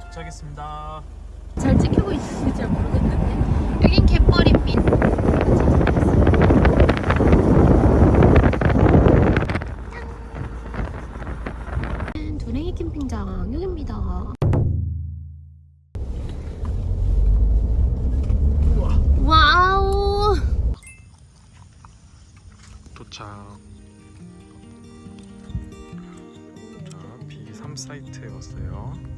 도착했습니다. 잘 찍히고 있는지 잘 모르겠는데 여긴 갯벌입니다. 짠! 도랭이 캠핑장 여기입니다. 와우! 도착. 자, B3 사이트에 왔어요.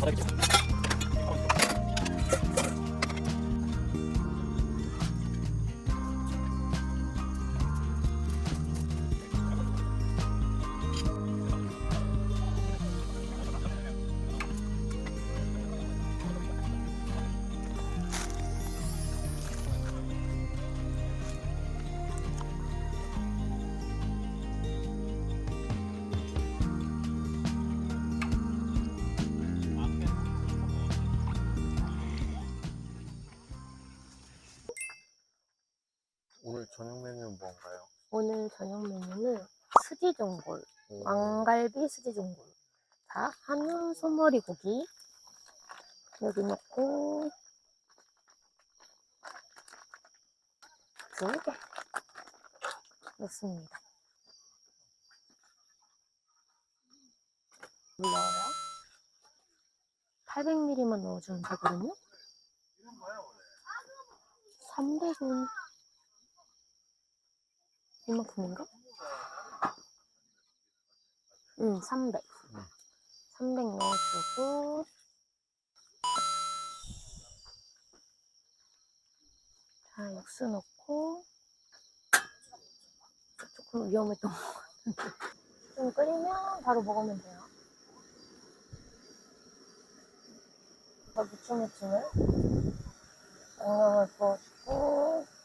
오늘 오늘 저녁 메뉴는 스지전골, 오, 왕갈비 스지전골. 자, 한우 소머리 고기 여기 넣고 두 개 넣습니다. 물 넣어요. 800ml만 넣어주면 되거든요. 300은 이만큼인가? 응, 300. 응. 300 넣어주고. 자, 육수 넣고. 조금 위험했던 것 같은데. 좀 끓이면 바로 먹으면 돼요. 자, 무침무침을 양념을 부어주고.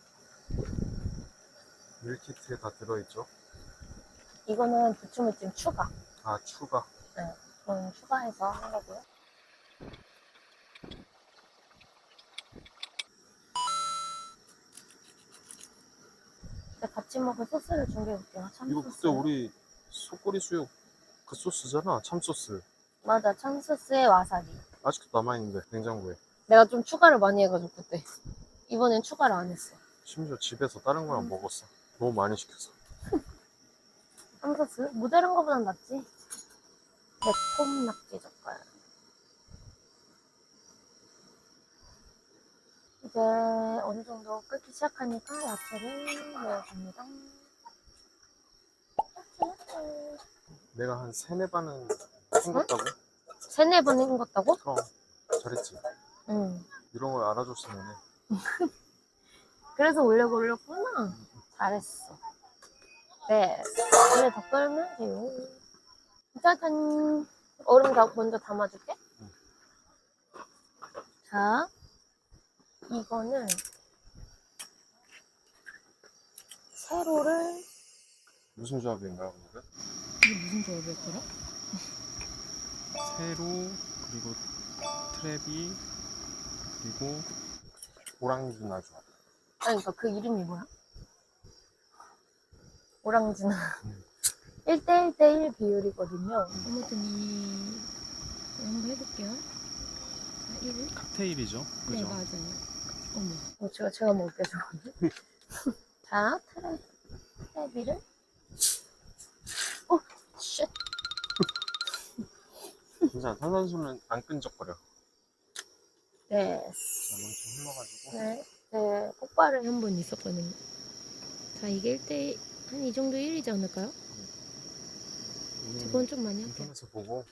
밀키트에 다 들어있죠? 이거는 부추무침 추가. 아 추가. 저는 추가해서 한 거고요. 같이 먹을 소스를 준비해볼게요. 참 이거. 그때 우리 속꼬리 수육 그 소스잖아. 참 소스. 맞아, 참 소스에 와사비. 아직도 남아있는데 냉장고에. 내가 좀 추가를 많이 해가지고 그때. 이번엔 추가를 안 했어. 심지어 집에서 다른 거랑 음. 먹었어. 너무 많이 시켜서. 참 소스? 모델한 거보단 낫지? 매콤 낙지 젓갈. 이제 어느 정도 끓기 시작하니까 야채를 넣어줍니다. 내가 한 세네 반은 헹궜다고? 세네 번 헹궜다고? 그럼 잘했지. 응. 이런 걸 알아줬으면 해. 그래서 올려고 올렸구나. 잘했어. 네. 이제 더 끓으면 돼요. 짜잔. 얼음 다 먼저 담아줄게. 응. 자, 이거는 세로를 무슨 조합인가 오늘은? 이게 무슨 조합이었더라? 세로 그리고 트랩이 그리고 오랑주나 조합. 아니, 그러니까 그 이름이 뭐야? 오랑지나. 1대1대1 비율이거든요. 아무튼 이, 한번 해볼게요. 자, 이거? 칵테일이죠. 네, 그죠? 맞아요. 어머. 어, 제가, 제가 먹을게요, 저거는. 자, 트레, 트레비를. 오, 쉣. 진짜 탄산수는 안 끈적거려. 네. 자, 먼저 흘러가지고. 네. 네, 폭발을 한번 있었거든요. 자, 이게 1대, 한 이 정도 1이지 않을까요? 음, 저건 좀 많이 할게요. 인터넷에서 보고.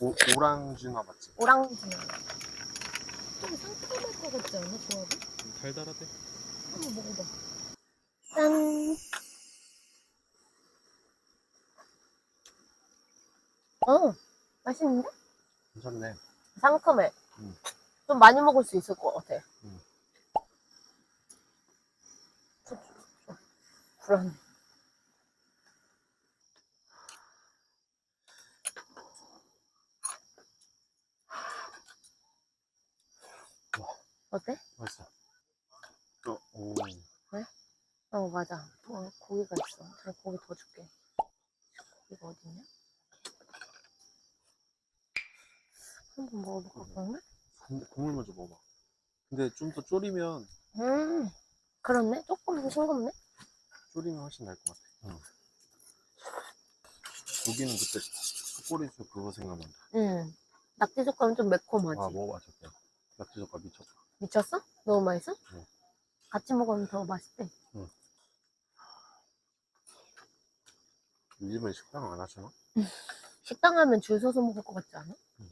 오, 오랑주나 맞지? 오랑지나. 좀 상큼할 것 같지 않아, 조합이? 달달하대. 한번 먹어봐. 짠. 어, 맛있는데? 괜찮네. 상큼해. 음. 좀 많이 먹을 수 있을 것 같아. 음. 좀, 좀 불안해. 어때? 맛있어. 어, 오. 어 맞아. 어, 고기가 있어. 제가 고기 더 줄게. 고기가 어딨냐? 한번 먹어볼까 그러면? 국- 국물 먼저 먹어봐. 근데 좀 더 졸이면, 음, 그렇네. 조금 싱겁네. 졸이면 훨씬 나을 것 같아. 응. 고기는 그때 속꼬리수 그거 생각난다. 음, 낙지 젓갈은 좀 매콤하지. 아, 먹어봐, 저때. 낙지 젓갈 미쳤다. 미쳤어? 너무 맛있어? 응. 같이 먹으면 더 맛있대. 요즘은 식당 안 하잖아? 식당 하면 줄 서서 먹을 것 같지 않아? 응.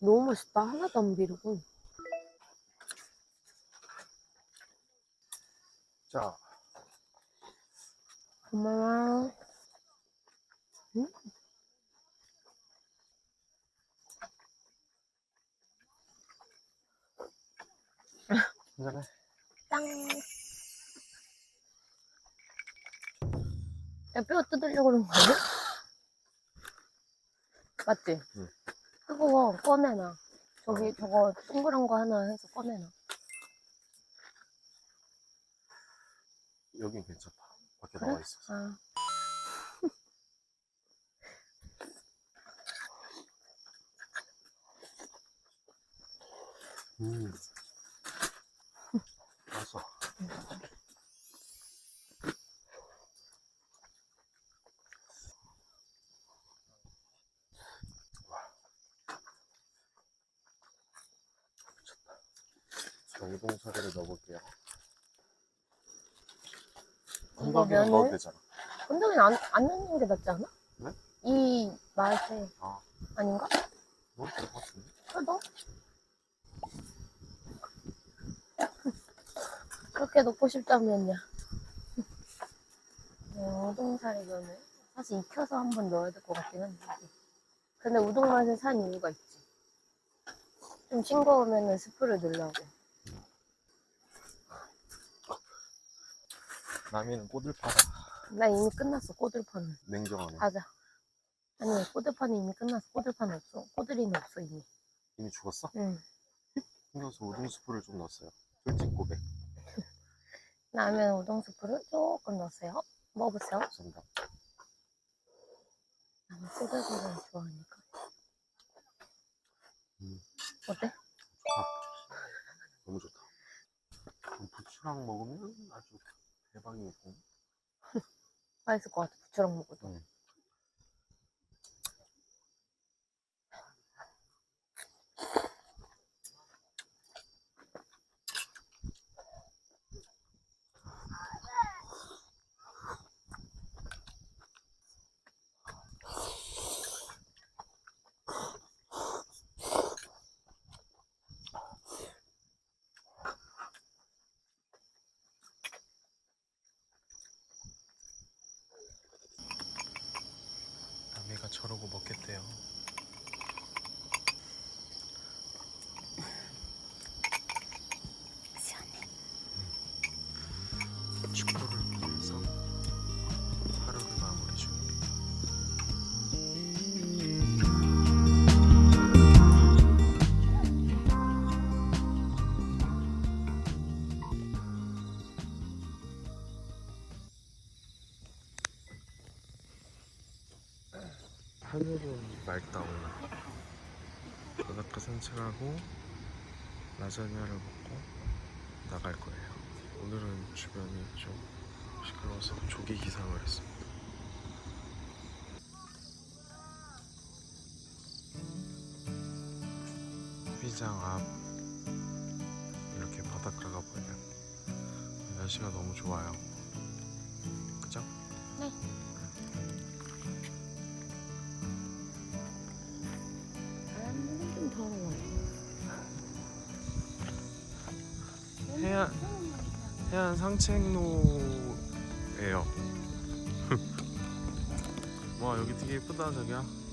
너무 맛있다. 하나도 안 비리고. 자, 고마워. 음? 한잔해. 땅. 야, 뼈 뜯으려고 그런 거 아니야? 맞지? 응. 그거 꺼내놔. 저기, 저거 동그란 거 하나 해서 꺼내놔. 여긴 괜찮다. 밖에 그래? 나와 있어서. 아. 음. 맛있어. 미쳤다. 자, 우동사리를 넣어볼게요. 이거 건더기는 넣어도 면을? 되잖아. 건더기는 안, 안 넣는 게 낫지 않아? 네? 이 맛에. 아. 아닌가? 넣어도 될 것 같은데? 그래도? 그렇게 넣고. 어, 우동사리 면을 사실 익혀서 한번 넣어야 될 것 같긴 한데. 근데 우동 맛을 산 이유가 있지. 좀 싱거우면 스프를 넣으려고. 라면은 꼬들파라. 나 이미 끝났어, 꼬들파는. 냉정하네. 가자. 아니, 꼬들파는 이미 끝났어. 꼬들파는 없어. 꼬들이는 없어, 이미. 이미 죽었어? 응. 그래서 우동 스프를 좀 넣었어요. 솔직 고백. 라면 우동 스프를 조금 넣었어요. 먹어보세요. 감사합니다. 나는 꼬들꼬들 좋아하니까. 음. 어때? 너무 좋다. 그럼 부추랑 먹으면 아주 대박이고. 맛있을 것 같아. 부추랑 먹어도. 응. 산책하고 라자냐를 먹고 나갈 거예요. 오늘은 주변이 좀 시끄러워서 조기 기상을 했습니다. 피장 앞 이렇게 바닷가가 보여요. 날씨가 너무 좋아요. 그죠? 네. 해안 해안 상책로예요. 와 여기 되게 예쁘다 저기야.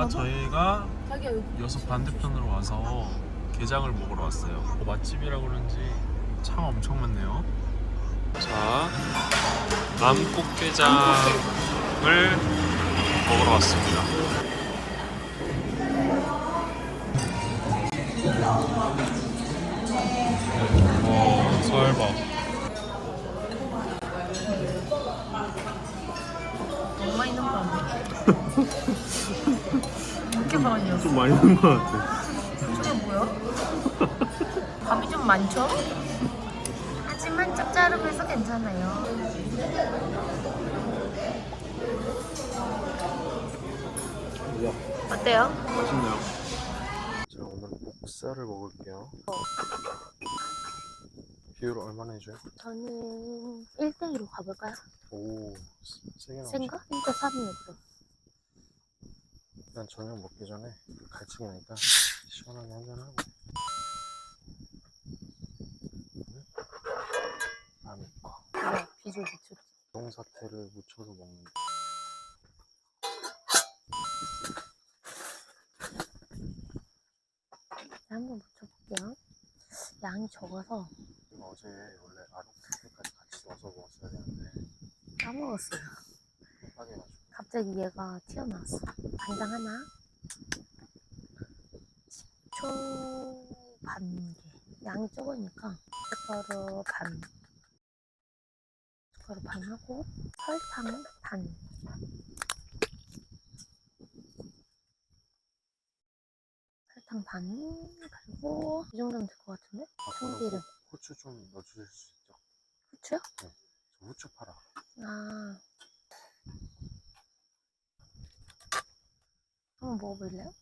자, 저희가 여기 반대편으로 와서 게장을 먹으러 왔어요. 뭐 맛집이라 그런지 차가 엄청 많네요. 자, 남꽃게장을 먹으러 왔습니다. 와, 설밥. 3,000원이었어. 좀 많이 넣은 것 같아. 저게 뭐야? 밥이 좀 많죠? 하지만 짭짤하면서 괜찮아요. 어때요? 맛있네요. 제가 오늘 목살을 먹을게요. 비율 얼마나 해줘요? 저는 1대2로 가볼까요? 오, 세게 나오죠? 생각? 1대3이요, 그럼. 일단 저녁 먹기 전에 갈증이 나니까 시원하게 한잔하고 네, 비주얼 미쳤지. 동사태를 묻혀서 먹는 거. 네, 한번 묻혀볼게요. 양이 적어서 어제 원래 아롱태까지 같이 넣어서 먹었어야 되는데 까먹었어요. 깜빡해가지고 갑자기 얘가 튀어나왔어. 간장 하나, 식초 반 개. 양이 적으니까 숟가루 반. 숟가루 반 하고 설탕 반. 설탕 반 그리고 이 정도면 될 것 같은데? 아, 참기름. 후- 후추 좀 넣어주실 수 있죠? 후추요? 저 후추 팔아 아. 한번 먹어볼래요?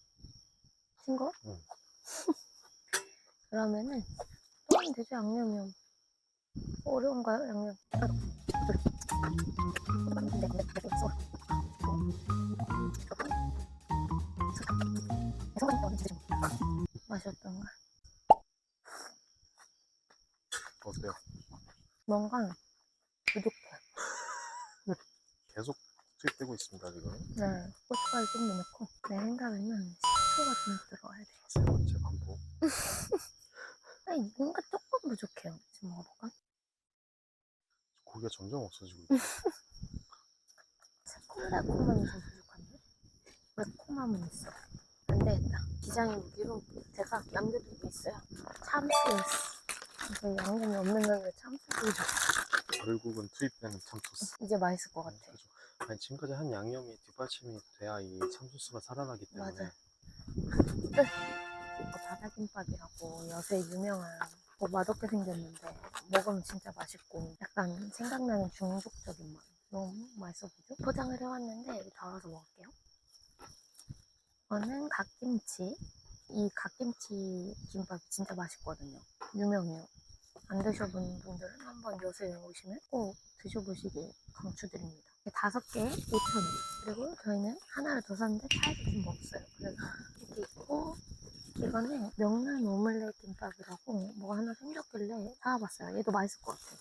싱거? 응. 그러면은 또 하면 되죠 양념이요. 어려운가요 양념? 맛이 어떤가? 어때요? 뭔가 부족해요. 계속 투입되고 있습니다 지금 네, 고춧가루 좀더 넣고 내 생각에는 식초가 좀 들어가야 돼. 세 번째 반복 아니 뭔가 조금 부족해요. 지금 먹어볼까? 고기가 점점 없어지고 있어 새콤달콤함이 좀 부족한데? 매콤함은 있어. 안 되겠다. 기장의 무기로 제가 남겨두고 있어요. 참소스. 그 양념이 없는 건데 참소스 좀 결국은 투입되는 참소스 이제 맛있을 것 같아. 아니 지금까지 한 양념이 뒷받침이 돼야 이 참소스가 살아나기 때문에 맞아. 바다김밥이라고 요새 유명한 뭐 맛없게 생겼는데 먹으면 진짜 맛있고 약간 생각나는 중독적인 맛. 너무 맛있어 보죠? 포장을 해왔는데 여기 덜어서 먹을게요. 이거는 갓김치. 이 갓김치 김밥이 진짜 맛있거든요. 유명해요. 안 드셔본 분들은 한번 요새 오시면 꼭 드셔보시길 강추드립니다. 다섯 개에 5,000원. 그리고 저희는 하나를 더 샀는데 차에서 좀 먹었어요. 그래서 이렇게 있고 이거는 명란 오믈렛 김밥이라고 뭐가 하나 생겼길래 사와봤어요. 얘도 맛있을 것 같아요.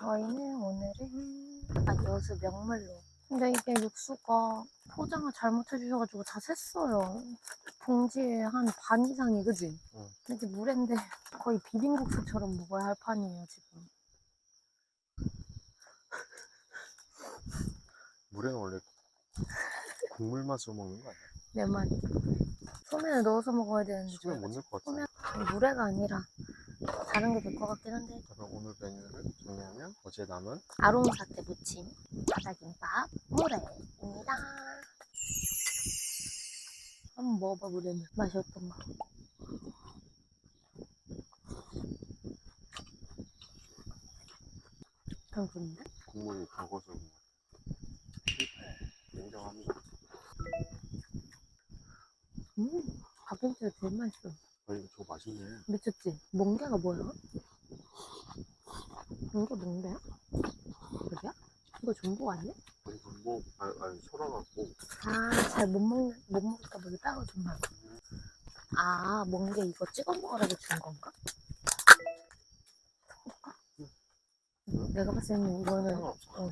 저희는 오늘은 아, 여수 명물로. 근데 이게 육수가 포장을 잘못해주셔가지고 다 샜어요. 봉지에 한 반 이상이, 그지? 응. 이게 물인데 거의 비빔국수처럼 먹어야 할 판이에요, 지금. 물에는 원래 국물 맛으로 먹는 거 아니야? 내 말이. 소면에 넣어서 먹어야 되는데 저희가 못 넣을 것 같아. 소면 물회가 아니라 다른 게 될 것 같긴 한데 그럼 오늘 메뉴를 정리하면 어제 남은 아롱사태 무침, 바다김밥, 물회입니다. 한번 먹어봐 물회는 맛이 어떤가? 괜찮은데? 국물이 적어서 그런 거 실패. 인정합니다. 음, 닭김치가 제일 맛있어. 아니 저거 맛있네. 미쳤지? 멍게가 뭐야? 이거 멍게야? 그래야? 이거 전복 아니야? 아니 전복 아니, 아니 소라갖고 아, 잘 못 먹는, 못 먹을까 보다 따로 좀 봐. 아, 멍게 이거 찍어 먹으라고 준 건가? 내가 봤을 때는 이거는 상관없어. 어.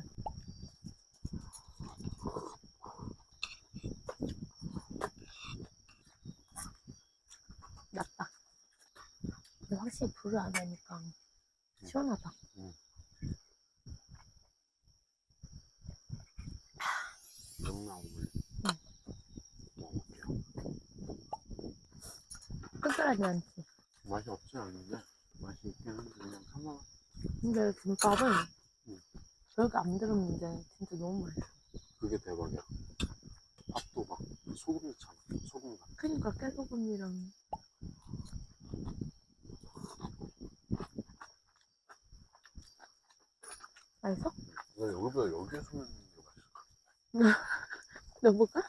낫다. 근데 확실히 불을 안 하니까 시원하다. 특별하지 않지. 맛이 없지 않은데 맛이 있긴 한데 그냥 상관. 근데 김밥은 응. 별게 안 들었는데 진짜 너무 맛있어. 그게 대박이야. 밥도 막 소금 넣잖아. 소금 같. 그니까 깨소금이랑 맛있어? 나 여기보다 여기에서 먹는 게 맛있어. 여보가?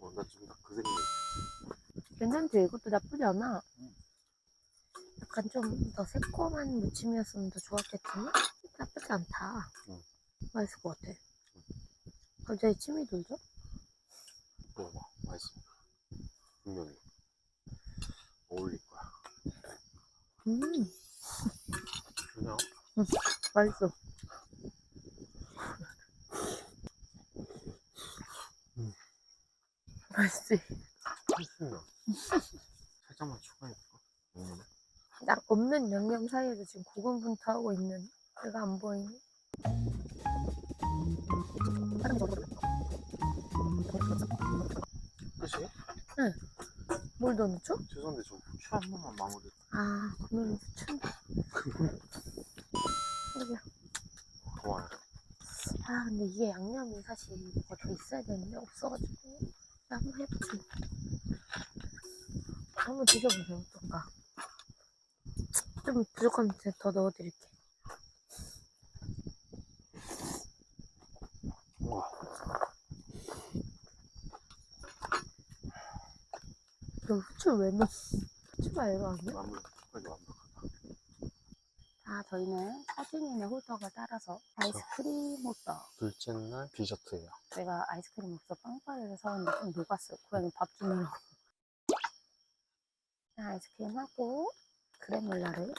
어, 나 지금 딱그 생각. 괜찮지? 이것도 나쁘지 않아. 응. 약간 좀 더 새콤한 무침이었으면 더 좋았겠지만 나쁘지 않다. 응. 맛있을 것 같아. 갑자기 침이 돌죠? 먹어봐. 맛있어. 분명히. 어울릴 거야. 음, 그냥 맛있어. 음. 맛있지? 맛있나? 살짝만 추가해볼까? 음. 딱 없는 양념 사이에서 지금 고군분투하고 있는 내가 안 보이니? 다른 거 먹어. 끝이? 뭘더 넣죠? 죄송한데 저 후추 한 번만 마무리. 아, 그러면 추천다. 여기요. 좋아요. 아, 근데 이게 양념이 사실 뭐가 더 있어야 되는데 없어가지고 나 한번 해보지. 드셔보세요, 어떤가. 좀 부족하면 더 넣어드릴게. 와, 너 후추 왜 넣어? 후추가 이거 아니야? 아, 저희는 사진인의 홀더가 따라서 아이스크림 호떡. 둘째 날 디저트예요. 제가 아이스크림 없어 빵빠레를 사왔는데 좀 녹았어요. 고양이 밥 주느라고. 자, 아이스크림 하고 그래놀라를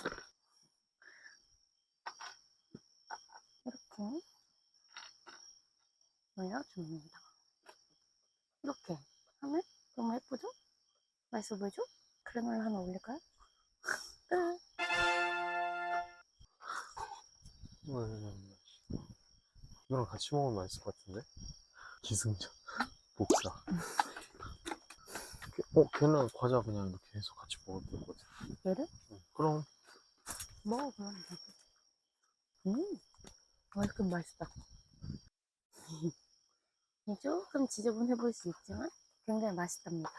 이렇게 올려줍니다. 이렇게 하면 너무 예쁘죠? 맛있어 보이죠? 그래놀라 하나 올릴까요? 끝! 음, 이거랑 같이 먹으면 맛있을 것 같은데? 기승전. 복사. 어, 걔는 과자 그냥 이렇게 해서 같이 먹어도 될것 같아. 얘를? 응, 그럼. 먹어 그럼. 음 아이스크림 맛있다. 조금 지저분해 보일 수 있지만 굉장히 맛있답니다.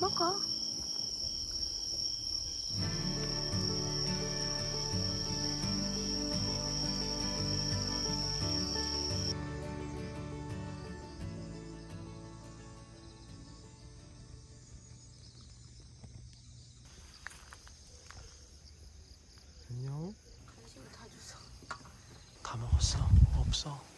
먹어 없어. 없어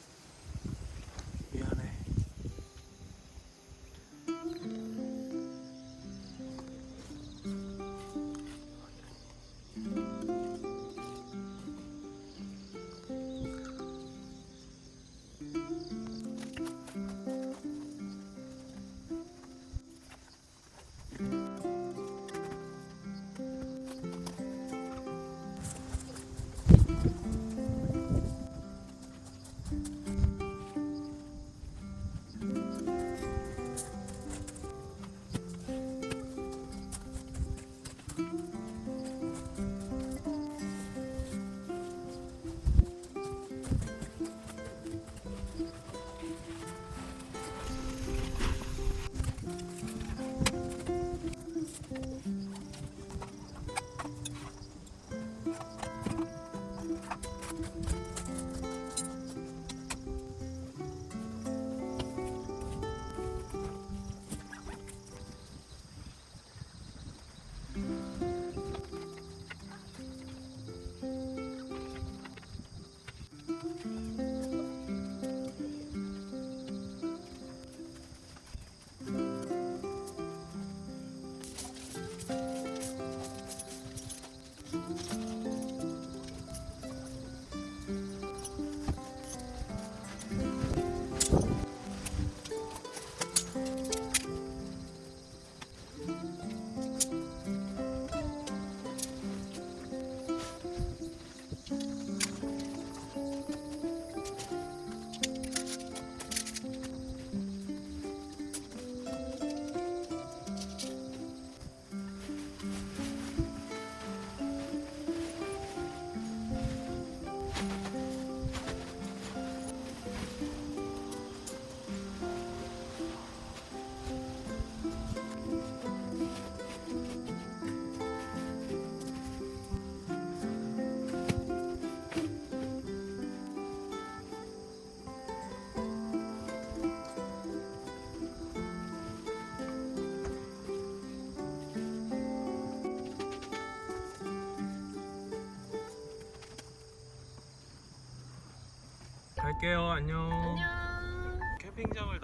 갈게요 안녕 안녕. 캠핑장을